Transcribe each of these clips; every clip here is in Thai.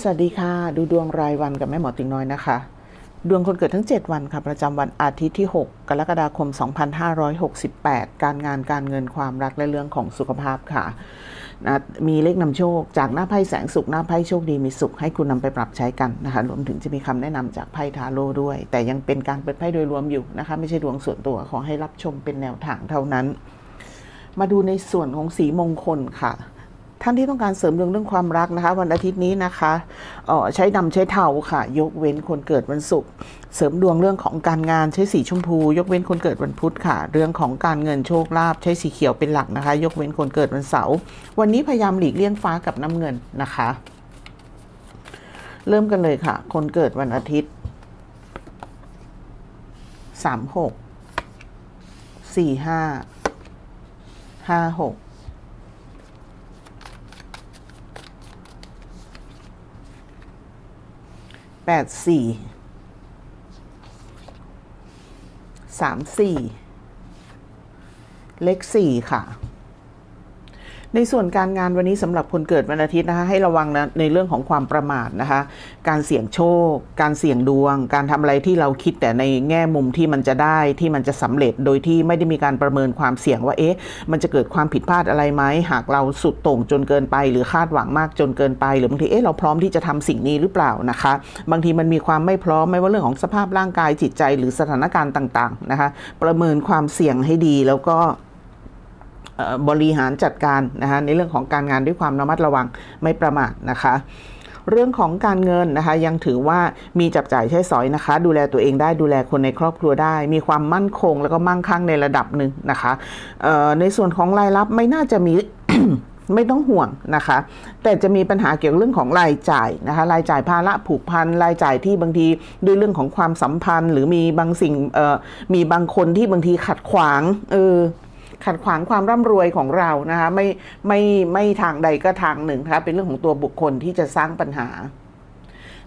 สวัสดีค่ะ ดูดวงรายวันกับแม่หมอติ๋งน้อยนะคะ ดวงคนเกิดทั้ง 7 วันค่ะ ประจำวันอาทิตย์ที่ 6 กรกฎาคม 2568 การงานการเงินความรักและเรื่องของสุขภาพค่ะนะมีเลขนำโชคจากหน้าไพ่แสงสุขหน้าไพ่โชคดีมีสุขให้คุณนำไปปรับใช้กันนะคะ รวมถึงจะมีคำแนะนำจากไพ่ทาโร่ด้วย แต่ยังเป็นการเปิดไพ่โดยรวมอยู่นะคะ ไม่ใช่ดวงส่วนตัวขอให้รับชมเป็นแนวทางเท่านั้น มาดูในส่วนของสีมงคลค่ะ ท่านที่ต้องการเสริมดวงเรื่องความรักนะคะ วันอาทิตย์นี้นะคะออใช้ดำใช้เทาค่ะ ยกเว้นคนเกิดวันศุกร์เสริมดวงเรื่องของการงานใช้สีชมพู ยกเว้นคนเกิดวันพุธค่ะ เรื่องของการเงินโชคลาภใช้สีเขียวเป็นหลักนะคะ ยกเว้นคนเกิดวันเสาร์วันนี้พยายามหลีกเลี่ยงฟ้ากับน้ำเงินนะคะ เริ่มกันเลยค่ะ คนเกิดวันอาทิตย์สามหกสี่ห้าห้าหก แปดสี่สามสี่เลขสี่ค่ะ ในส่วนการงานวันนี้สำหรับคนเกิดวันอาทิตย์นะคะให้ระวังนะในเรื่องของความประมาทนะคะ การเสี่ยงโชค การเสี่ยงดวง การทำอะไรที่เราคิดแต่ในแง่มุมที่มันจะได้ที่มันจะสำเร็จโดยที่ไม่ได้มีการประเมินความเสี่ยงว่าเอ๊ะมันจะเกิดความผิดพลาดอะไรไหมหากเราสุดโต่งจนเกินไป หรือคาดหวังมากจนเกินไป หรือบางทีเอ๊ะเราพร้อมที่จะทำสิ่งนี้หรือเปล่านะคะ บางทีมันมีความไม่พร้อมไม่ว่าเรื่องของสภาพร่างกายจิตใจ หรือสถานการณ์ต่างๆนะคะ ประเมินความเสี่ยงให้ดีแล้วก็ บริหารจัดการนะคะในเรื่องของการงานด้วยความระมัดระวังไม่ประมาทนะคะเรื่องของการเงินนะคะยังถือว่ามีจับจ่ายใช้สอยนะคะ ดูแลตัวเองได้ดูแลคนในครอบครัวได้ มีความมั่นคงแล้วก็มั่งคั่งในระดับหนึ่งนะคะในส่วนของรายรับไม่น่าจะมีไม่ต้องห่วงนะคะ แต่จะมีปัญหาเกี่ยวกับเรื่องของรายจ่ายนะคะ รายจ่ายภาระผูกพัน รายจ่ายที่บางทีด้วยเรื่องของความสัมพันธ์ หรือมีบางสิ่งมีบางคนที่บางทีขัดขวางเออ ขัดขวางความร่ำรวยของเรานะคะไม่ไม่ไม่ทางใดก็ทางหนึ่งนะคะเป็นเรื่องของตัวบุคคลที่จะสร้างปัญหา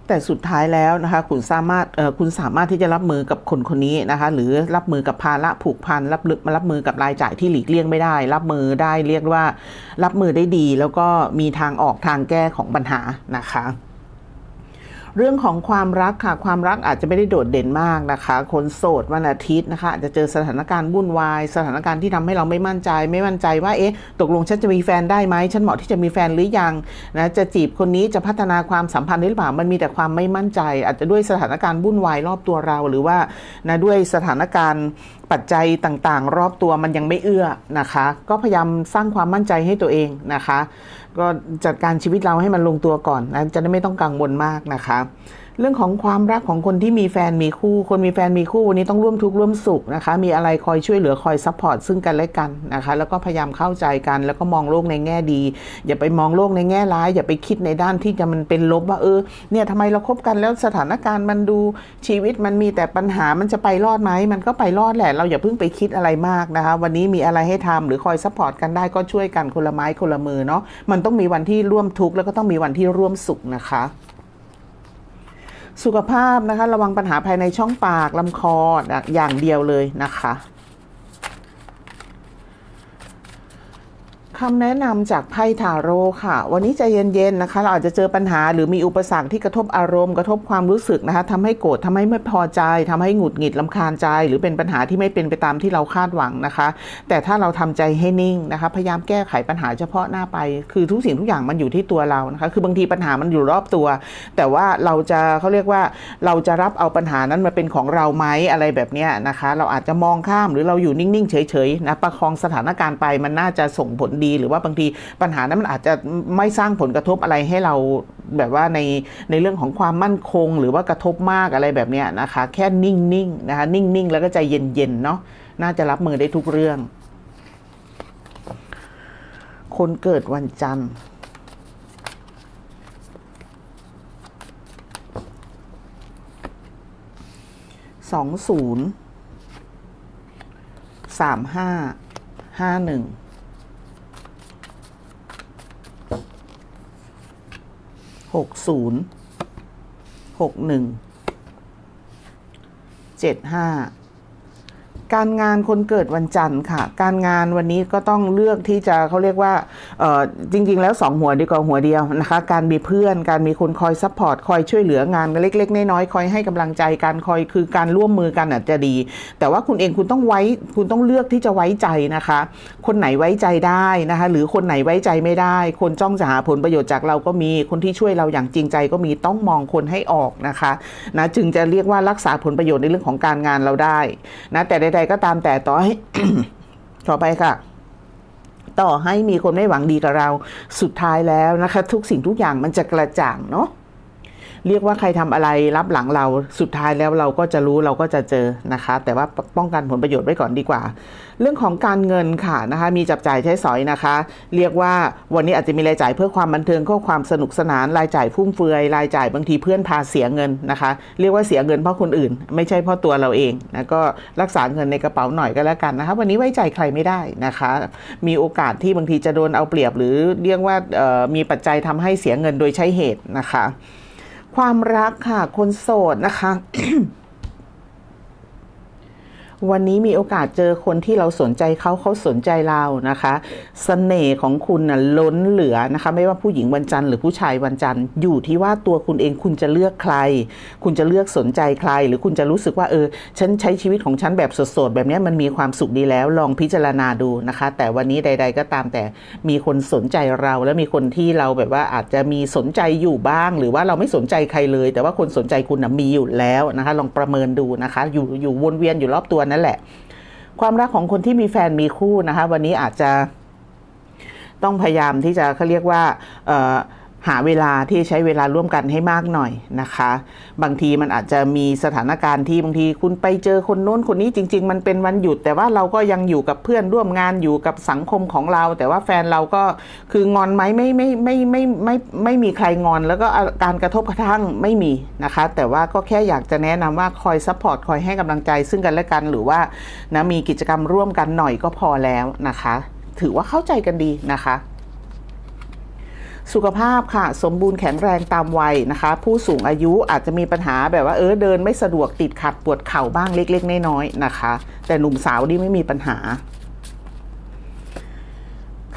แต่สุดท้ายแล้วนะคะคุณสามารถคุณสามารถที่จะรับมือกับคนคนนี้นะคะ หรือรับมือกับภาระผูกพันรับลึกมารับมือกับรายจ่ายที่หลีกเลี่ยงไม่ได้ รับมือได้เรียกว่า รับมือได้ดี แล้วก็มีทางออกทางแก้ของปัญหานะคะ เรื่องของความรักค่ะ ความรักอาจจะไม่ได้โดดเด่นมากนะคะ คนโสดวันอาทิตย์นะคะ อาจจะเจอสถานการณ์วุ่นวาย สถานการณ์ที่ทำให้เราไม่มั่นใจ ไม่มั่นใจว่าเอ๊ะตกลงฉันจะมีแฟนได้ไหมฉันเหมาะที่จะมีแฟนหรือยังนะจะจีบคนนี้จะพัฒนาความสัมพันธ์หรือเปล่ามันมีแต่ความไม่มั่นใจ อาจจะด้วยสถานการณ์วุ่นวายรอบตัวเราหรือว่านะด้วยสถานการณ์ปัจจัยต่างๆ รอบตัวมันยังไม่เอื้อนะคะ ก็พยายามสร้างความมั่นใจให้ตัวเองนะคะ ก็จัดการชีวิตเราให้มันลงตัวก่อนนะจะได้ไม่ต้องกังวลมากนะคะ เรื่องของความรักของคนที่มีแฟนมีคู่ คนมีแฟนมีคู่วันนี้ต้องร่วมทุกข์ร่วมสุขนะคะ มีอะไรคอยช่วยเหลือคอยซัพพอร์ตซึ่งกันและกันนะคะ แล้วก็พยายามเข้าใจกัน แล้วก็มองโลกในแง่ดี อย่าไปมองโลกในแง่ร้าย อย่าไปคิดในด้านที่จะมันเป็นลบว่าเออเนี่ยทำไมเราคบกันแล้วสถานการณ์มันดูชีวิตมันมีแต่ปัญหามันจะไปรอดไหมมันก็ไปรอดแหละเราอย่าเพิ่งไปคิดอะไรมากนะคะ วันนี้มีอะไรให้ทำหรือคอยซัพพอร์ตกันได้ก็ช่วยกันคนละไม้คนละมือเนาะมันต้องมีวันที่ร่วมทุกข์แล้วก็ต้องมีวันที่ร่วมสุขนะคะ สุขภาพนะคะ ระวังปัญหาภายในช่องปากลำคออย่างเดียวเลยนะคะ คำแนะนำจากไพ่ทาโร่ค่ะ วันนี้ใจเย็นๆนะคะ เราอาจจะเจอปัญหาหรือมีอุปสรรคที่กระทบอารมณ์กระทบความรู้สึกนะคะทำให้โกรธทำให้ไม่พอใจทำให้หงุดหงิดลำคาญใจ หรือเป็นปัญหาที่ไม่เป็นไปตามที่เราคาดหวังนะคะ แต่ถ้าเราทำใจให้นิ่งนะคะ พยายามแก้ไขปัญหาเฉพาะหน้าไป คือทุกสิ่งทุกอย่างมันอยู่ที่ตัวเรานะคะ คือบางทีปัญหามันอยู่รอบตัว แต่ว่าเราจะเขาเรียกว่าเราจะรับเอาปัญหานั้นมาเป็นของเราไหมอะไรแบบนี้นะคะ เราอาจจะมองข้ามหรือเราอยู่นิ่งๆเฉยๆนะประคองสถานการณ์ไปมันน่าจะส่งผลดีหรือว่าบางทีปัญหานั้นมันอาจจะไม่สร้างผลกระทบอะไรให้เราแบบว่าในในเรื่องของความมั่นคง หรือว่ากระทบมากอะไรแบบเนี้ยนะคะ แค่นิ่งๆนะคะนิ่งๆ แล้วก็ใจเย็นๆเนาะน่าจะรับมือได้ทุกเรื่อง คนเกิดวันจันทร์สองศูนย์สามห้าห้าหนึ่ง หกศูนย์หกหนึ่งเจ็ดห้า การงานคนเกิดวันจันทร์ค่ะ การงานวันนี้ก็ต้องเลือกที่จะเขาเรียกว่าจริง ๆ แล้วสองหัวดีกว่าหัวเดียวนะคะ การมีเพื่อน การมีคนคอยซัพพอร์ตคอยช่วยเหลืองานเล็ก ๆ น้อยๆคอยให้กำลังใจการคอยคือการร่วมมือกันอาจจะดี แต่ว่าคุณเองคุณต้องไว้คุณต้องเลือกที่จะไว้ใจนะคะ คนไหนไว้ใจได้นะคะ หรือคนไหนไว้ใจไม่ได้ คนจ้องจะหาผลประโยชน์จากเราก็มีคนที่ช่วยเราอย่างจริงใจก็มีต้องมองคนให้ออกนะคะนะจึงจะเรียกว่ารักษาผลประโยชน์ในเรื่องของการงานเราได้นะแต่ใดก็ตามแต่ต่อให้ต่อไปค่ะ ต่อให้มีคนไม่หวังดีกับเรา สุดท้ายแล้วนะคะ ทุกสิ่งทุกอย่างมันจะกระจ่างเนาะ เรียกว่าใครทำอะไรรับหลังเราสุดท้ายแล้วเราก็จะรู้เราก็จะเจอนะคะ แต่ว่าป้องกันผลประโยชน์ไว้ก่อนดีกว่า เรื่องของการเงินค่ะนะคะ มีจับจ่ายใช้สอยนะคะ เรียกว่าวันนี้อาจจะมีรายจ่ายเพื่อความบันเทิงเพื่อความสนุกสนานรายจ่ายฟุ่มเฟือยรายจ่ายบางทีเพื่อนพาเสียเงินนะคะ เรียกว่าเสียเงินเพราะคนอื่น ไม่ใช่เพราะตัวเราเองนะก็รักษาเงินในกระเป๋าหน่อยก็แล้วกันนะคะ วันนี้ไว้ใจใครไม่ได้นะคะ มีโอกาสที่บางทีจะโดนเอาเปรียบ หรือเรียกว่ามีปัจจัยทำให้เสียเงินโดยใช้เหตุนะคะ ความรักค่ะ คนโสดนะคะ วันนี้มีโอกาสเจอคนที่เราสนใจเขาเขาสนใจเรานะคะสเสน่ห์ของคุณน่ะล้นเหลือนะคะ ไม่ว่าผู้หญิงวันจันทร์หรือผู้ชายวันจันทร์อยู่ที่ว่าตัวคุณเองคุณจะเลือกใคร คุณจะเลือกสนใจใคร หรือคุณจะรู้สึกว่าเออฉันใช้ชีวิตของฉันแบบสดๆแบบนี้มันมีความสุขดีแล้วลองพิจารณาดูนะคะ แต่วันนี้ใด ๆ ก็ตามแต่มีคนสนใจเรา และมีคนที่เราแบบว่าอาจจะมีสนใจอยู่บ้าง หรือว่าเราไม่สนใจใครเลย แต่ว่าคนสนใจคุณนะมีอยู่แล้วนะคะ ลองประเมินดูนะคะ อยู่อยู่วนเวียนอยู่รอบตัวนั่นแหละ ความรักของคนที่มีแฟนมีคู่นะคะ วันนี้อาจจะต้องพยายามที่จะเขาเรียกว่าเอ่อ หาเวลาที่ใช้เวลาร่วมกันให้มากหน่อยนะคะ บางทีมันอาจจะมีสถานการณ์ที่บางทีคุณไปเจอคนโน้นคนนี้จริง ๆ มันเป็นวันหยุด แต่ว่าเราก็ยังอยู่กับเพื่อนร่วมงานอยู่กับสังคมของเรา แต่ว่าแฟนเราก็คืองอนไหมไม่ไม่ไม่ไม่ไม่ไม่ไม่มีใครงอน แล้วก็การกระทบกระทั่งไม่มีนะคะ แต่ว่าก็แค่อยากจะแนะนำว่าคอยซัพพอร์ตคอยให้กำลังใจซึ่งกันและกันหรือว่านะมีกิจกรรมร่วมกันหน่อยก็พอแล้วนะคะ ถือว่าเข้าใจกันดีนะคะ สุขภาพค่ะ สมบูรณ์แข็งแรงตามวัยนะคะ ผู้สูงอายุอาจจะมีปัญหาแบบว่าเออเดินไม่สะดวกติดขัดปวดเข่าบ้างเล็กๆน้อยๆนะคะ แต่หนุ่มสาวนี่ไม่มีปัญหา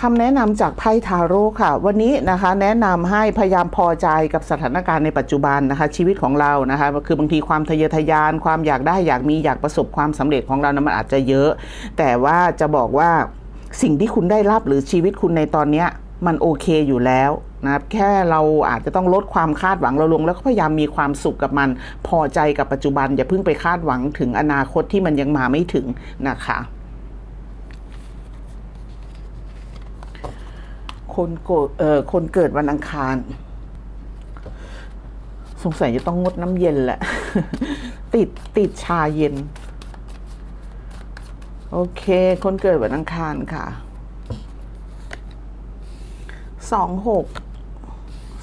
คำแนะนำจากไพ่ทาโร่ค่ะ วันนี้นะคะ แนะนำให้พยายามพอใจกับสถานการณ์ในปัจจุบันนะคะ ชีวิตของเรานะคะคือบางทีความทะเยอทะยานความอยากได้อยากมีอยากประสบความสำเร็จของเรานะมันอาจจะเยอะ แต่ว่าจะบอกว่าสิ่งที่คุณได้รับหรือชีวิตคุณในตอนเนี้ย มันโอเคอยู่แล้วนะครับแค่เราอาจจะต้องลดความคาดหวังเราลง แล้วก็พยายามมีความสุขกับมัน พอใจกับปัจจุบัน อย่าเพิ่งไปคาดหวังถึงอนาคตที่มันยังมาไม่ถึงนะคะคนโกเอ่อคนเกิดวันอังคาร สงสัยจะต้องงดน้ำเย็นแหละ ติดติดชาเย็น โอเค คนเกิดวันอังคารค่ะ สองหก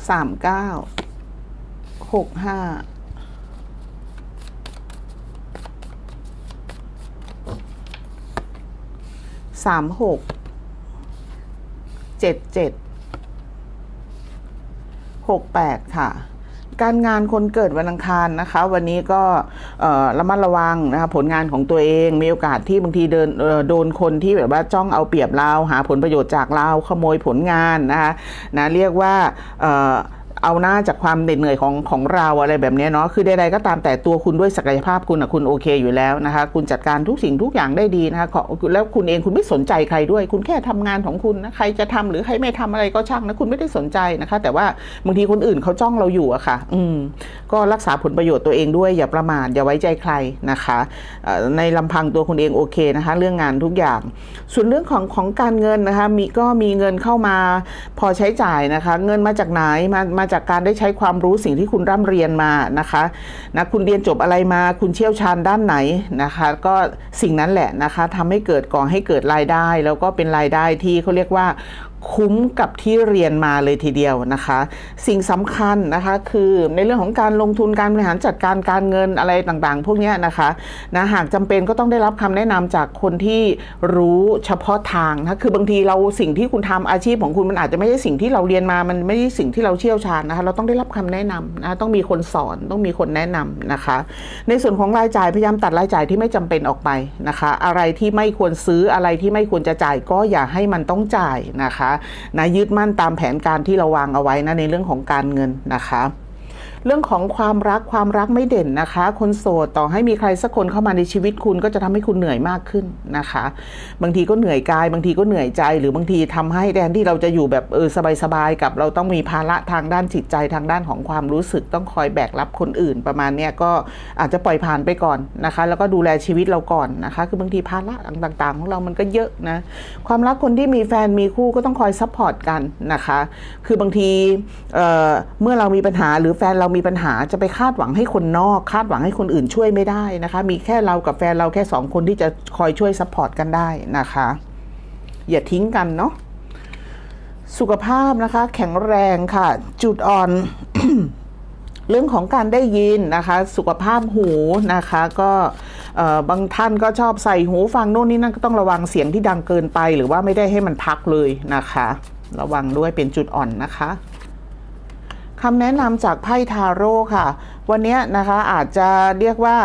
สามเก้าหกห้าสามหกเจ็ดเจ็ดหกแปดค่ะ การงานคนเกิดวันอังคารนะคะ วันนี้ก็ระมัดระวังนะคะผลงานของตัวเองมีโอกาสที่บางทีเดินโดนคนที่แบบว่าจ้องเอาเปรียบเราหาผลประโยชน์จากเราขโมยผลงานนะคะนะเรียกว่า เอาหน้าจากความเหน็ดเหนื่อยของของเราอะไรแบบนี้เนาะคือใดๆก็ตามแต่ตัวคุณด้วยศักยภาพคุณอะคุณโอเคอยู่แล้วนะคะ คุณจัดการทุกสิ่งทุกอย่างได้ดีนะคะขอแล้วคุณเองคุณไม่สนใจใครด้วย คุณแค่ทำงานของคุณนะใครจะทำหรือใครไม่ทำอะไรก็ช่างนะคุณไม่ได้สนใจนะคะ แต่ว่าบางทีคนอื่นเขาจ้องเราอยู่อะค่ะ อืม ก็รักษาผลประโยชน์ตัวเองด้วยอย่าประมาทอย่าไว้ใจใครนะคะในลำพังตัวคุณเองโอเคนะคะ เรื่องงานทุกอย่าง ส่วนเรื่องของของการเงินนะคะ มีก็มีเงินเข้ามาพอใช้จ่ายนะคะ เงินมาจากไหนมามาจากการได้ใช้ความรู้สิ่งที่คุณร่ำเรียนมานะคะนะคุณเรียนจบอะไรมา คุณเชี่ยวชาญด้านไหนนะคะ ก็สิ่งนั้นแหละนะคะทำให้เกิดก่อให้เกิดรายได้ แล้วก็เป็นรายได้ที่เขาเรียกว่า คุ้มกับที่เรียนมาเลยทีเดียวนะคะ สิ่งสำคัญนะคะคือในเรื่องของการลงทุนการบริหารจัดการการเงินอะไรต่างๆ พวกนี้นะคะนะหากจำเป็นก็ต้องได้รับคำแนะนำจากคนที่รู้เฉพาะทางนะคือบางทีเราสิ่งที่คุณทำอาชีพของคุณมันอาจจะไม่ใช่สิ่งที่เราเรียนมามันไม่ใช่สิ่งที่เราเชี่ยวชาญนะคะเราต้องได้รับคำแนะนำนะต้องมีคนสอนต้องมีคนแนะนำนะคะ ในส่วนของรายจ่ายพยายามตัดรายจ่ายที่ไม่จำเป็นออกไปนะคะ อะไรที่ไม่ควรซื้ออะไรที่ไม่ควรจะจ่ายก็อย่าให้มันต้องจ่ายนะคะนะยึดมั่นตามแผนการที่เราวางเอาไว้นะในเรื่องของการเงินนะคะ เรื่องของความรักความรักไม่เด่นนะคะ คนโสดต่อให้มีใครสักคนเข้ามาในชีวิตคุณก็จะทำให้คุณเหนื่อยมากขึ้นนะคะ บางทีก็เหนื่อยกาย บางทีก็เหนื่อยใจ หรือบางทีทำให้แทนที่เราจะอยู่แบบเออสบายๆกับเราต้องมีภาระทางด้านจิตใจทางด้านของความรู้สึกต้องคอยแบกรับคนอื่น ประมาณเนี้ยก็อาจจะปล่อยผ่านไปก่อนนะคะ แล้วก็ดูแลชีวิตเราก่อนนะคะ คือบางทีภาระต่างๆ ของเรามันก็เยอะนะความรักคนที่มีแฟนมีคู่ก็ต้องคอยซัพพอร์ตกันนะคะ คือบางทีเเมื่อเรามีปัญหาหรือแฟนเรามีปัญหาจะไปคาดหวังให้คนนอก คาดหวังให้คนอื่นช่วยไม่ได้นะคะ มีแค่เรากับแฟนเราแค่สองคนที่จะคอยช่วยซัพพอร์ตกันได้นะคะ อย่าทิ้งกันเนาะสุขภาพนะคะ แข็งแรงค่ะ จุดอ่อนเรื่องของการได้ยินนะคะ สุขภาพหูนะคะ ก็บางท่านก็ชอบใส่หูฟังโน่นนี่นั่นก็ต้องระวังเสียงที่ดังเกินไป หรือว่าไม่ได้ให้มันพักเลยนะคะ ระวังด้วยเป็นจุดอ่อนนะคะ คำแนะนำจากไพ่ทาโร่ค่ะ วันนี้นะคะอาจจะเรียกว่า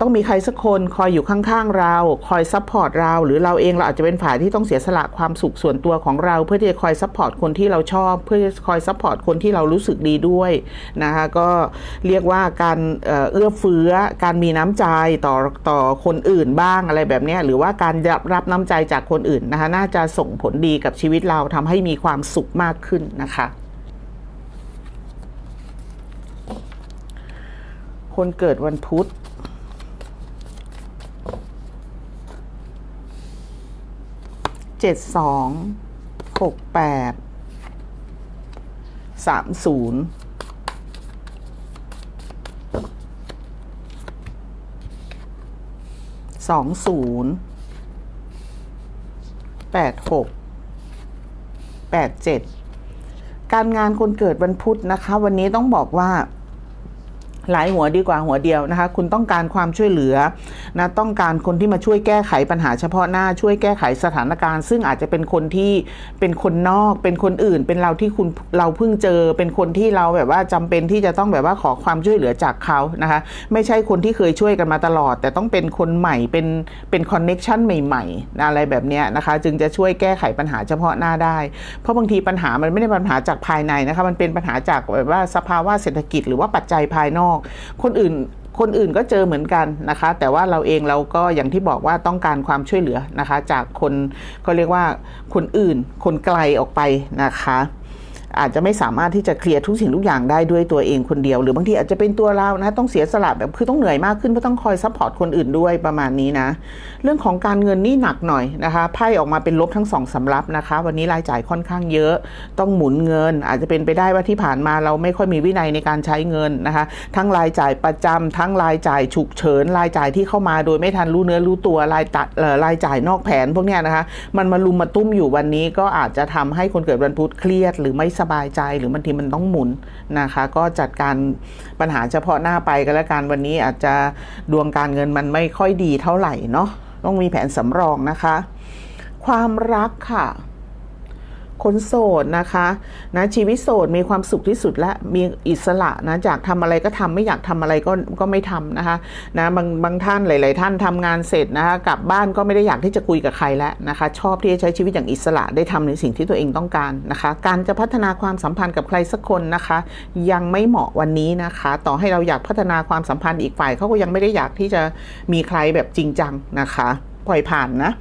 ต้องมีใครสักคนคอยอยู่ข้างๆเรา คอยซัพพอร์ตเรา หรือเราเองเราอาจจะเป็นฝ่ายที่ต้องเสียสละความสุขส่วนตัวของเรา เพื่อที่จะคอยซัพพอร์ตคนที่เราชอบ เพื่อคอยซัพพอร์ตคนที่เรารู้สึกดีด้วยนะคะก็เรียกว่าการเอื้อเฟื้อการมีน้ำใจต่อต่อคนอื่นบ้างอะไรแบบนี้หรือว่าการรับรับน้ำใจจากคนอื่นนะคะน่าจะส่งผลดีกับชีวิตเราทำให้มีความสุขมากขึ้นนะคะ คนเกิดวันพุธเจ็ดสองหกแปดสามศูนย์สองศูนย์แปดหกแปดเจ็ดการงานคนเกิดวันพุธนะคะ วันนี้ต้องบอกว่า หลายหัวดีกว่าหัวเดียวนะคะ คุณต้องการความช่วยเหลือนะต้องการคนที่มาช่วยแก้ไขปัญหาเฉพาะหน้าช่วยแก้ไขสถานการณ์ ซึ่งอาจจะเป็นคนที่เป็นคนนอก เป็นคนอื่น เป็นเราที่คุณเราเพิ่งเจอ เป็นคนที่เราแบบว่าจำเป็นที่จะต้องแบบว่าขอความช่วยเหลือจากเขานะคะ ไม่ใช่คนที่เคยช่วยกันมาตลอด แต่ต้องเป็นคนใหม่เป็นเป็นคอนเน็กชันใหม่ๆอะไรแบบนี้นะคะ จึงจะช่วยแก้ไขปัญหาเฉพาะหน้าได้ เพราะบางทีปัญหามันไม่ได้ปัญหาจากภายในนะคะมันเป็นปัญหาจากแบบว่าสภาวะเศรษฐกิจหรือว่าปัจจัยภายนอกคนอื่นคนอื่นก็เจอเหมือนกันนะคะ แต่ว่าเราเองเราก็อย่างที่บอกว่าต้องการความช่วยเหลือนะคะ จากคนก็เรียกว่าคนอื่น คนไกลออกไปนะคะ อาจจะไม่สามารถที่จะเคลียร์ทุกสิ่งทุกอย่างได้ด้วยตัวเองคนเดียว หรือบางทีอาจจะเป็นตัวเรานะต้องเสียสละแบบคือต้องเหนื่อยมากขึ้นเพราะต้องคอยซัพพอร์ตคนอื่นด้วยประมาณนี้นะ เรื่องของการเงินนี่หนักหน่อยนะคะไพ่ออกมาเป็นลบทั้งสองสำรับนะคะ วันนี้รายจ่ายค่อนข้างเยอะ ต้องหมุนเงิน อาจจะเป็นไปได้ว่าที่ผ่านมาเราไม่ค่อยมีวินัยในการใช้เงินนะคะ ทั้งรายจ่ายประจำทั้งรายจ่ายฉุกเฉินรายจ่ายที่เข้ามาโดยไม่ทันรู้เนื้อรู้ตัวรายตัดรายจ่ายนอกแผนพวกเนี้ยนะคะ มันมาลุมมาตุ้มอยู่วันนี้ก็อาจจะทำให้คนเกิดวันพุธเครียดหรือไม่สบายใจหรือบางทีมันต้องหมุนนะคะ ก็จัดการปัญหาเฉพาะหน้าไปก็แล้วกันวันนี้อาจจะดวงการเงินมันไม่ค่อยดีเท่าไหร่เนาะต้องมีแผนสำรองนะคะ ความรักค่ะ คนโสดนะคะนะชีวิตโสดมีความสุขที่สุดและมีอิสระนะจากทำอะไรก็ทำไม่อยากทำอะไรก็ก็ไม่ทำนะคะนะบางบางท่านหลาย ๆ ท่านทำงานเสร็จนะคะกลับบ้านก็ไม่ได้อยากที่จะคุยกับใครแล้วนะคะชอบที่จะใช้ชีวิตอย่างอิสระได้ทำในสิ่งที่ตัวเองต้องการนะคะ การจะพัฒนาความสัมพันธ์กับใครสักคนนะคะ ยังไม่เหมาะวันนี้นะคะ ต่อให้เราอยากพัฒนาความสัมพันธ์อีกฝ่ายเขาก็ยังไม่ได้อยากที่จะมีใครแบบจริงจังนะคะปล่อยผ่านนะ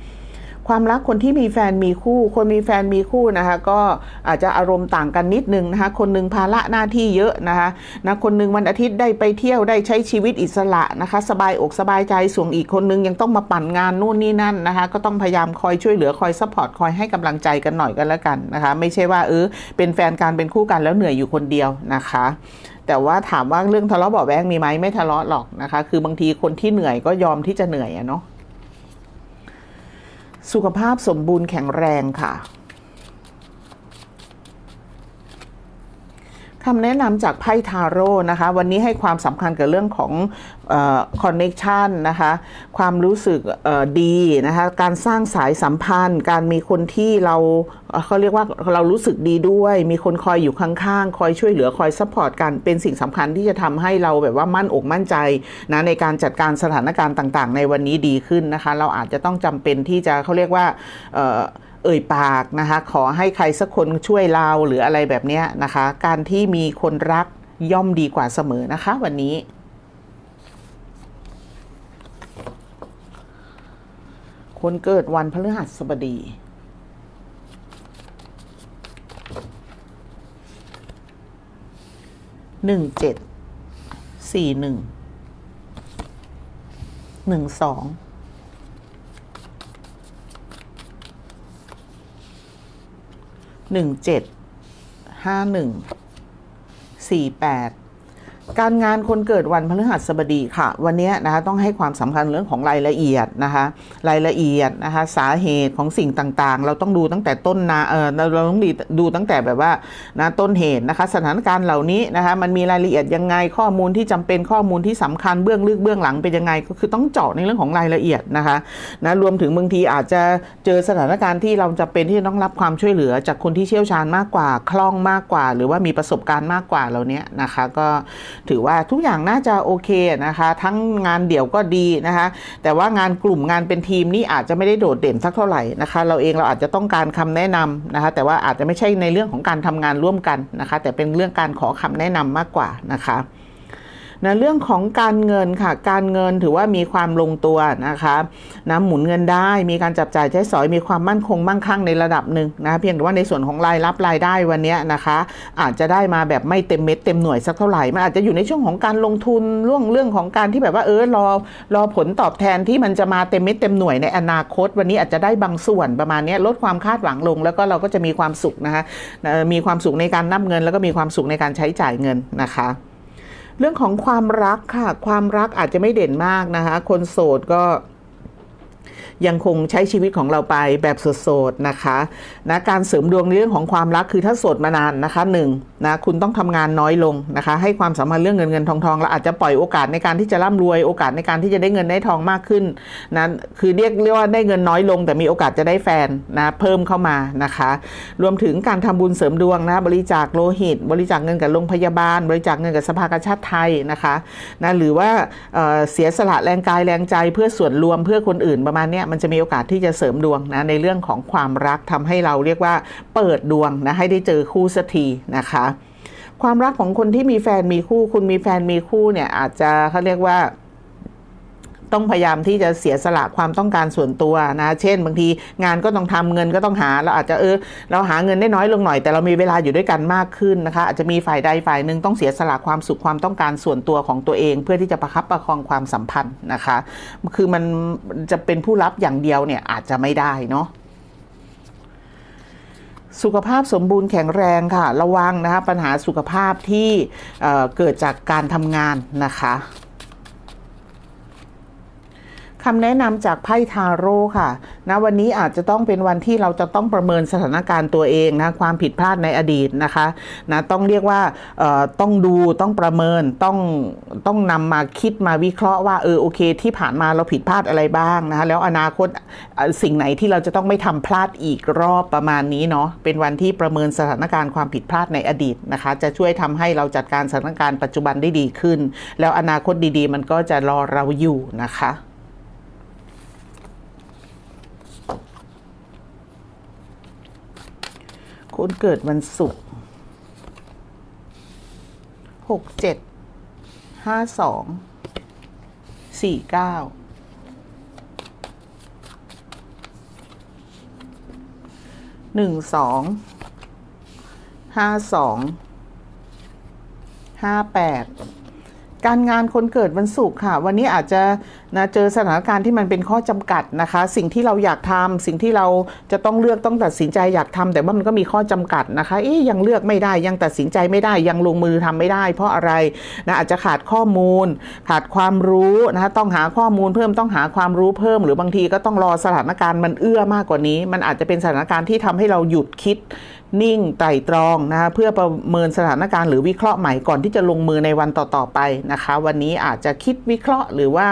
ความรักคนที่มีแฟนมีคู่ คนมีแฟนมีคู่นะคะ ก็อาจจะอารมณ์ต่างกันนิดนึงนะคะ คนหนึ่งภาระหน้าที่เยอะนะคะนะคนหนึ่งวันอาทิตย์ได้ไปเที่ยวได้ใช้ชีวิตอิสระนะคะ สบายอกสบายใจส่วนอีกคนนึงยังต้องมาปั่นงานนู่นนี่นั่นนะคะ ก็ต้องพยายามคอยช่วยเหลือคอยซัพพอร์ตคอยให้กำลังใจกันหน่อยกันแล้วกันนะคะ ไม่ใช่ว่าเออเป็นแฟนกันเป็นคู่กันแล้วเหนื่อยอยู่คนเดียวนะคะแต่ว่าถามว่าเรื่องทะเลาะเบาแวงมีไหมไม่ทะเลาะหรอกนะคะ คือบางทีคนที่เหนื่อยก็ยอมที่จะเหนื่อยอะเนาะ สุขภาพสมบูรณ์แข็งแรงค่ะ คำแนะนำจากไพ่ทาโร่นะคะ วันนี้ให้ความสำคัญกับเรื่องของคอนเน็ชันนะคะ ความรู้สึกดีนะคะ การสร้างสายสัมพันธ์ การมีคนที่เราเอ่อเขาเรียกว่าเรารู้สึกดีด้วย มีคนคอยอยู่ข้างๆ คอยช่วยเหลือคอยซัพพอร์ตกัน เป็นสิ่งสำคัญที่จะทำให้เราแบบว่ามั่นอกมั่นใจนะในการจัดการสถานการณ์ต่างๆ ในวันนี้ดีขึ้นนะคะ เราอาจจะต้องจำเป็นที่จะเขาเรียกว่า เอ่ยปากนะคะขอให้ใครสักคนช่วยเราหรืออะไรแบบนี้นะคะ การที่มีคนรักย่อมดีกว่าเสมอนะคะ วันนี้ คนเกิดวันพฤหัสบดีหนึ่งเจ็ดสี่หนึ่งหนึ่งสอง หนึ่งเจ็ดห้าหนึ่งสี่แปด การงานคนเกิดวันพฤหัสบดีค่ะ วันนี้นะคะต้องให้ความสำคัญเรื่องของรายละเอียดนะคะ รายละเอียดนะคะสาเหตุของสิ่งต่างๆ เราต้องดูตั้งแต่ต้นนาเออเราต้องดูตั้งแต่แบบว่านะต้นเหตุนะคะ สถานการณ์เหล่านี้นะคะมันมีรายละเอียดยังไงข้อมูลที่จำเป็นข้อมูลที่สำคัญเบื้องลึกเบื้องหลังเป็นยังไง ก็คือต้องเจาะในเรื่องของรายละเอียดนะคะนะรวมถึงบางทีอาจจะเจอสถานการณ์ที่เราจะเป็นที่ต้องรับความช่วยเหลือ จากคนที่เชี่ยวชาญมากกว่าคล่องมากกว่า หรือว่ามีประสบการณ์มากกว่าเหล่านี้นะคะก็ถือว่าทุกอย่างน่าจะโอเคนะคะ ทั้งงานเดี่ยวก็ดีนะคะ แต่ว่างานกลุ่มงานเป็นทีมนี่อาจจะไม่ได้โดดเด่นสักเท่าไหร่นะคะ เราเองเราอาจจะต้องการคำแนะนำนะคะ แต่ว่าอาจจะไม่ใช่ในเรื่องของการทำงานร่วมกันนะคะ แต่เป็นเรื่องการขอคำแนะนำมากกว่านะคะ นะเรื่องของการเงินค่ะ การเงินถือว่ามีความลงตัวนะคะนะหมุนเงินได้มีการจับจ่ายใช้สอยมีความมั่นคงมั่งคั่งในระดับหนึ่งนะเพียงแต่ว่าในส่วนของรายรับรายได้วันนี้นะคะ อาจจะได้มาแบบไม่เต็มเม็ดเต็มหน่วยสักเท่าไหร่มันอาจจะอยู่ในช่วงของการลงทุนเรื่องเรื่องของการที่แบบว่าเออรอรอผลตอบแทนที่มันจะมาเต็มเม็ดเต็มหน่วยในอนาคต วันนี้อาจจะได้บางส่วนประมาณนี้ลดความคาดหวังลง แล้วก็เราก็จะมีความสุขนะคะมีความสุขในการนับเงิน แล้วก็มีความสุขในการใช้จ่ายเงินนะคะ เรื่องของความรักค่ะ ความรักอาจจะไม่เด่นมากนะคะ คนโสดก็ ยังคงใช้ชีวิตของเราไปแบบโสดๆนะคะนะการเสริมดวงในเรื่องของความรักคือถ้าโสดมานานนะคะหนึ่งนะคุณต้องทำงานน้อยลงนะคะ ให้ความสำคัญเรื่องเงินเงินทองทองแล้วอาจจะปล่อยโอกาสในการที่จะร่ำรวยโอกาสในการที่จะได้เงินได้ทองมากขึ้นนะคือเรียกเรียกว่าได้เงินน้อยลง แต่มีโอกาสจะได้แฟนนะเพิ่มเข้ามานะคะ รวมถึงการทำบุญเสริมดวงนะบริจาคโลหิต บริจาคเงินกับโรงพยาบาล บริจาคเงินกับสภากาชาติไทยนะคะนะหรือว่าเเสียสละแรงกายแรงใจเพื่อส่วนรวมเพื่อคนอื่นประมาณเนี้ยมันจะมีโอกาสที่จะเสริมดวงนะในเรื่องของความรักทำให้เราเรียกว่าเปิดดวงนะให้ได้เจอคู่สักทีนะคะ ความรักของคนที่มีแฟนมีคู่ คุณมีแฟนมีคู่เนี่ยอาจจะเขาเรียกว่า ต้องพยายามที่จะเสียสละความต้องการส่วนตัวนะ เช่น บางทีงานก็ต้องทำเงินก็ต้องหา เราอาจจะเออเราหาเงินได้น้อยลงหน่อย แต่เรามีเวลาอยู่ด้วยกันมากขึ้นนะคะ อาจจะมีฝ่ายใดฝ่ายหนึ่งต้องเสียสละความสุขความต้องการส่วนตัวของตัวเอง เพื่อที่จะประคับประคองความสัมพันธ์นะคะ คือมันจะเป็นผู้รับอย่างเดียวเนี่ยอาจจะไม่ได้เนาะสุขภาพสมบูรณ์แข็งแรงค่ะ ระวังนะคะปัญหาสุขภาพที่เเกิดจากการทำงานนะคะ คำแนะนำจากไพ่ทาโร่ค่ะนะวันนี้อาจจะต้องเป็นวันที่เราจะต้องประเมินสถานการณ์ตัวเองนะความผิดพลาดในอดีตนะคะนะต้องเรียกว่าต้องดูต้องประเมินต้องต้องนำมาคิดมาวิเคราะห์ว่าเออโอเค ที่ผ่านมาเราผิดพลาดอะไรบ้างนะคะแล้วอนาคตสิ่งไหนที่เราจะต้องไม่ทำพลาดอีกรอบประมาณนี้เนาะเป็นวันที่ประเมินสถานการณ์ความผิดพลาดในอดีตนะคะ จะช่วยทำให้เราจัดการสถานการณ์ปัจจุบันได้ดีขึ้น แล้วอนาคตดีๆ มันก็จะรอเราอยู่นะคะ คุณเกิดวันศุกร์หกเจ็ดห้าสองสี่เก้าหนึ่งสองห้าสองห้าแปด การงานคนเกิดวันศุกร์ค่ะ วันนี้อาจจะนะเจอสถานการณ์ที่มันเป็นข้อจำกัดนะคะ สิ่งที่เราอยากทำสิ่งที่เราจะต้องเลือกต้องตัดสินใจอยากทำแต่ว่ามันก็มีข้อจำกัดนะคะ เอ๊ยยังเลือกไม่ได้ยังตัดสินใจไม่ได้ยังลงมือทำไม่ได้ เพราะอะไรนะอาจจะขาดข้อมูล ขาดความรู้นะคะต้องหาข้อมูลเพิ่มต้องหาความรู้เพิ่ม หรือบางทีก็ต้องรอสถานการณ์มันเอื้อมากกว่านี้ มันอาจจะเป็นสถานการณ์ที่ทำให้เราหยุดคิด นิ่งไตร่ตรองนะคะเพื่อประเมินสถานการณ์หรือวิเคราะห์ใหม่ก่อนที่จะลงมือในวันต่อๆไปนะคะ วันนี้อาจจะคิดวิเคราะห์หรือว่า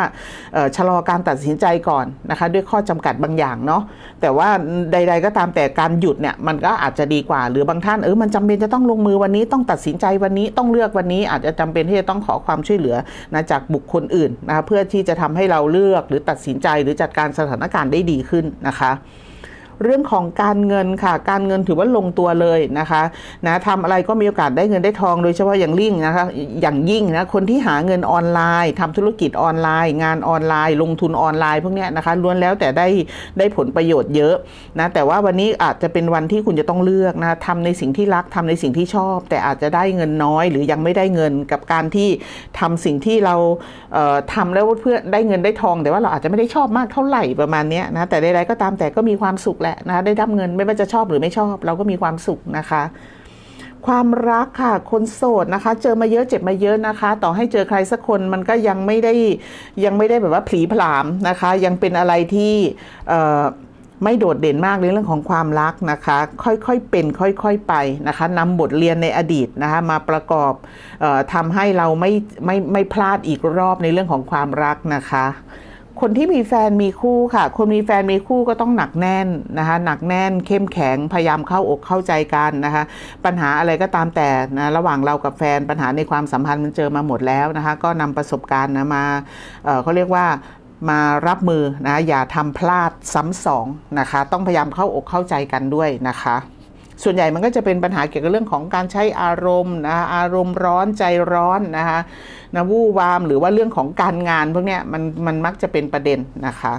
ชะลอการตัดสินใจก่อนนะคะ ด้วยข้อจำกัดบางอย่างเนาะแต่ว่าใด ๆ ก็ตามแต่การหยุดเนี่ยมันก็อาจจะดีกว่า หรือบางท่านเออมันจำเป็นจะต้องลงมือวันนี้ต้องตัดสินใจวันนี้ต้องเลือกวันนี้ อาจจะจำเป็นที่จะต้องขอความช่วยเหลือนะจากบุคคลอื่นนะคะเพื่อที่จะทำให้เราเลือกหรือตัดสินใจหรือจัดการสถานการณ์ได้ดีขึ้นนะคะ เรื่องของการเงินค่ะ การเงินถือว่าลงตัวเลยนะคะนะทำอะไรก็มีโอกาสได้เงินได้ทองโดยเฉพาะอย่างลิ่งนะคะอย่างยิ่งนะคนที่หาเงินออนไลน์ทำธุรกิจออนไลน์ งานออนไลน์ ลงทุนออนไลน์พวกเนี้ยนะคะล้วนแล้วแต่ได้ได้ผลประโยชน์เยอะนะแต่ว่าวันนี้อาจจะเป็นวันที่คุณจะต้องเลือกนะทำในสิ่งที่รักทำในสิ่งที่ชอบ แต่อาจจะได้เงินน้อย หรือยังไม่ได้เงินกับการที่ทำสิ่งที่เราเอ่อทำแล้วเพื่อได้เงินได้ทอง แต่ว่าเราอาจจะไม่ได้ชอบมากเท่าไหร่ประมาณนี้นะแต่ใดๆก็ตามแต่ก็มีความสุขแหละนะคะได้รับเงินไม่ว่าจะชอบหรือไม่ชอบ เราก็มีความสุขนะคะ ความรักค่ะ คนโสดนะคะ เจอมาเยอะเจ็บมาเยอะนะคะ ต่อให้เจอใครสักคนมันก็ยังไม่ได้ยังไม่ได้แบบว่าผีผลามนะคะ ยังเป็นอะไรที่ไม่โดดเด่นมากในเรื่องของความรักนะคะ ค่อยๆเป็นค่อยๆไปนะคะนำบทเรียนในอดีตนะคะมาประกอบออทำให้เราไม่ไม่ไม่พลาดอีกรอบในเรื่องของความรักนะคะ คนที่มีแฟนมีคู่ค่ะ คนมีแฟนมีคู่ก็ต้องหนักแน่นนะคะหนักแน่นเข้มแข็งพยายามเข้าอกเข้าใจกันนะคะ ปัญหาอะไรก็ตามแต่นะระหว่างเรากับแฟนปัญหาในความสัมพันธ์มันเจอมาหมดแล้วนะคะ ก็นำประสบการณ์นะมาเเขาเรียกว่ามารับมือนะอย่าทำพลาดซ้ำสองนะคะ ต้องพยายามเข้าอกเข้าใจกันด้วยนะคะ ส่วนใหญ่มันก็จะเป็นปัญหาเกี่ยวกับเรื่องของการใช้อารมณ์นะอารมณ์ร้อนใจร้อนนะคะนะวู่วามหรือว่าเรื่องของการงานพวกเนี้ยมันมันมักจะเป็นประเด็นนะคะ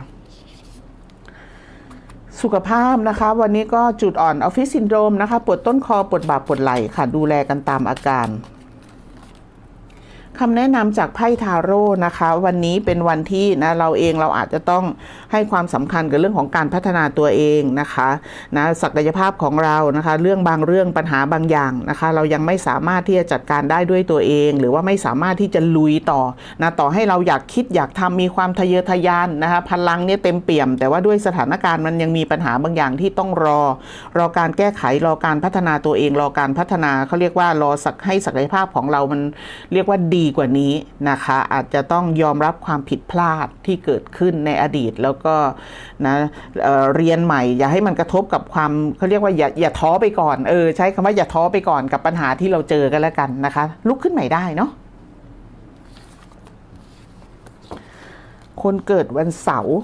สุขภาพนะคะวันนี้ก็จุดอ่อนออฟฟิศซินโดรมนะคะปวดต้นคอปวดบ่าปวดไหล่ค่ะดูแลกันตามอาการ คำแนะนำจากไพ่ทาโร่นะคะ วันนี้เป็นวันที่นะเราเองเราอาจจะต้องให้ความสำคัญกับเรื่องของการพัฒนาตัวเองนะคะนะศักยภาพของเรานะคะ เรื่องบางเรื่องปัญหาบางอย่างนะคะ เรายังไม่สามารถที่จะจัดการได้ด้วยตัวเอง หรือว่าไม่สามารถที่จะลุยต่อนะต่อให้เราอยากคิดอยากทำมีความทะเยอทะยานนะคะพลังเนี่ยเต็มเปี่ยม แต่ว่าด้วยสถานการณ์มันยังมีปัญหาบางอย่างที่ต้องรอ รอการแก้ไขรอการพัฒนาตัวเอง รอการพัฒนาเขาเรียกว่ารอสักให้ศักยภาพของเรามันเรียกว่าดีกว่านี้นะคะ อาจจะต้องยอมรับความผิดพลาดที่เกิดขึ้นในอดีตแล้วก็นะเเรียนใหม่ อย่าให้มันกระทบกับความเขาเรียกว่าอย่าอย่าท้อไปก่อนเออใช้คำว่าอย่าท้อไปก่อนกับปัญหาที่เราเจอกันแล้วกันนะคะ ลุกขึ้นใหม่ได้เนาะคนเกิดวันเสาร์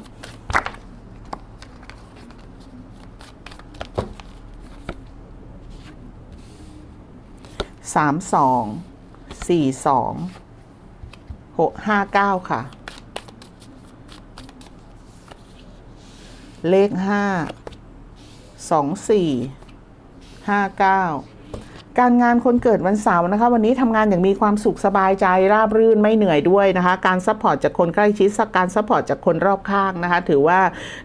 สามสอง สี่สองหกห้าเก้าค่ะ เลขห้าสองสี่ห้าเก้า การงานคนเกิดวันเสาร์นะคะ วันนี้ทำงานอย่างมีความสุขสบายใจราบรื่นไม่เหนื่อยด้วยนะคะ การซัพพอร์ตจากคนใกล้ชิดการซัพพอร์ตจากคนรอบข้างนะคะ ถือว่า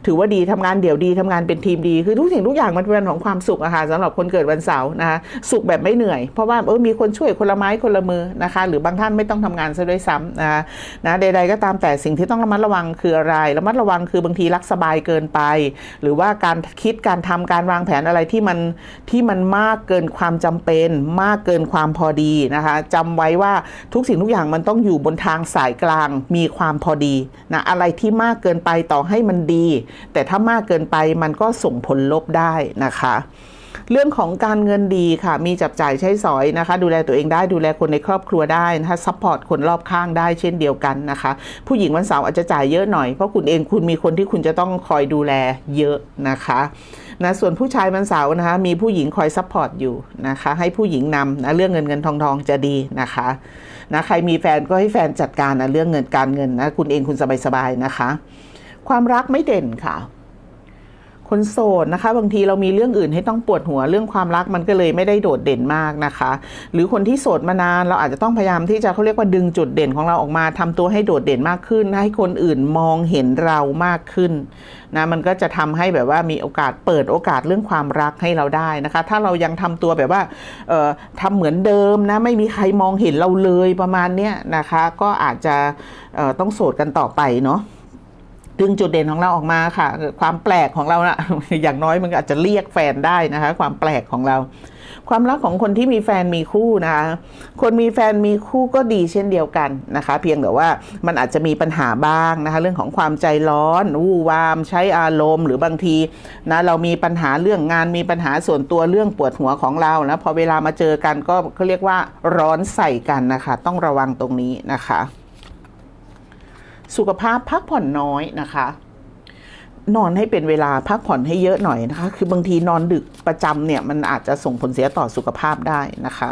ถือว่าดีทำงานเดี่ยวดีทำงานเป็นทีมดีคือทุกสิ่งทุกอย่างมันเป็นของความสุขอะค่ะสำหรับคนเกิดวันเสาร์นะคะสุขแบบไม่เหนื่อย เพราะว่าเออมีคนช่วยคนละไม้คนละมือนะคะ หรือบางท่านไม่ต้องทำงานซะด้วยซ้ำนะคะนะใด ๆ ก็ตามแต่สิ่งที่ต้องระมัดระวังคืออะไรระมัดระวังคือบางทีรักสบายเกินไป หรือว่าการคิดการทำการวางแผนอะไรที่มันที่มันมากเกินความจำเป็นมากเกินความพอดีนะคะจำไว้ว่าทุกสิ่งทุกอย่างมันต้องอยู่บนทางสายกลางมีความพอดีนะอะไรที่มากเกินไปต่อให้มันดี แต่ถ้ามากเกินไปมันก็ส่งผลลบได้นะคะเรื่องของการเงินดีค่ะ มีจับจ่ายใช้สอยนะคะ ดูแลตัวเองได้ ดูแลคนในครอบครัวได้นะคะซัพพอร์ตคนรอบข้างได้เช่นเดียวกันนะคะ ผู้หญิงวันเสาร์อาจจะจ่ายเยอะหน่อย เพราะคุณเองคุณมีคนที่คุณจะต้องคอยดูแลเยอะนะคะ นะส่วนผู้ชายวันเสาร์นะคะมีผู้หญิงคอยซัพพอร์ตอยู่นะคะให้ผู้หญิงนำนะเรื่องเงินเงินทองทองจะดีนะคะนะใครมีแฟนก็ให้แฟนจัดการนะเรื่องเงินการเงินนะคุณเองคุณสบายๆนะคะ ความรักไม่เด่นค่ะ คนโสดนะคะ บางทีเรามีเรื่องอื่นให้ต้องปวดหัวเรื่องความรักมันก็เลยไม่ได้โดดเด่นมากนะคะ หรือคนที่โสดมานานเราอาจจะต้องพยายามที่จะเขาเรียกว่าดึงจุดเด่นของเราออกมาทำตัวให้โดดเด่นมากขึ้น ให้คนอื่นมองเห็นเรามากขึ้นนะมันก็จะทำให้แบบว่ามีโอกาสเปิดโอกาสเรื่องความรักให้เราได้นะคะ ถ้าเรายังทำตัวแบบว่าเอ่อทำเหมือนเดิมนะไม่มีใครมองเห็นเราเลยประมาณเนี้ยนะคะ ก็อาจจะต้องโสดกันต่อไปเนาะ ดึงจุดเด่นของเราออกมาค่ะ ความแปลกของเรานะอย่างน้อยมันอาจจะเรียกแฟนได้นะคะ ความแปลกของเรา ความรักของคนที่มีแฟนมีคู่นะคะคนมีแฟนมีคู่ก็ดีเช่นเดียวกันนะคะ เพียงแต่ว่ามันอาจจะมีปัญหาบ้างนะคะ เรื่องของความใจร้อนวู่วามใช้อารมณ์ หรือบางทีนะเรามีปัญหาเรื่องงานมีปัญหาส่วนตัวเรื่องปวดหัวของเรานะพอเวลามาเจอกันก็เขาเรียกว่าร้อนใส่กันนะคะ ต้องระวังตรงนี้นะคะ สุขภาพพักผ่อนน้อยนะคะนอนให้เป็นเวลาพักผ่อนให้เยอะหน่อยนะคะ คือบางทีนอนดึกประจำเนี่ย มันอาจจะส่งผลเสียต่อสุขภาพได้นะคะ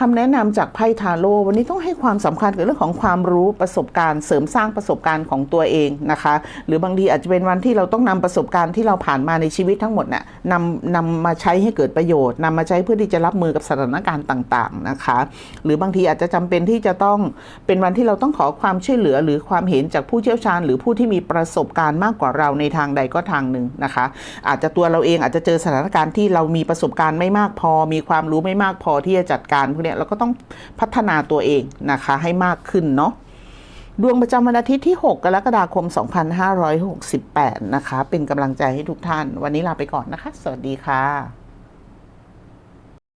คำแนะนำจากไพ่ทาโร่วันนี้ต้องให้ความสำคัญกับเรื่องของความรู้ประสบการณ์ เสริมสร้างประสบการณ์ของตัวเองนะคะ หรือบางทีอาจจะเป็นวันที่เราต้องนำประสบการณ์ที่เราผ่านมาในชีวิตทั้งหมดน่ะนำนำมาใช้ให้เกิดประโยชน์นำมาใช้เพื่อที่จะรับมือกับสถานการณ์ต่าง ๆนะคะ หรือบางทีอาจจะจำเป็นที่จะต้องเป็นวันที่เราต้องขอความช่วยเหลือ หรือความเห็นจากผู้เชี่ยวชาญ หรือผู้ที่มีประสบการณ์มากกว่าเราในทางใดก็ทางหนึ่งนะคะ อาจจะตัวเราเองอาจจะเจอสถานการณ์ที่เรามีประสบการณ์ไม่มากพอ มีความรู้ไม่มากพอที่จะจัดการพเนี่ยเราก็ต้องพัฒนาตัวเองนะคะให้มากขึ้นเนาะดวงประจำวันอาทิตย์ที่ 6 กรกฎาคม 2568 นะคะ เป็นกำลังใจให้ทุกท่าน วันนี้ลาไปก่อนนะคะ สวัสดีค่ะ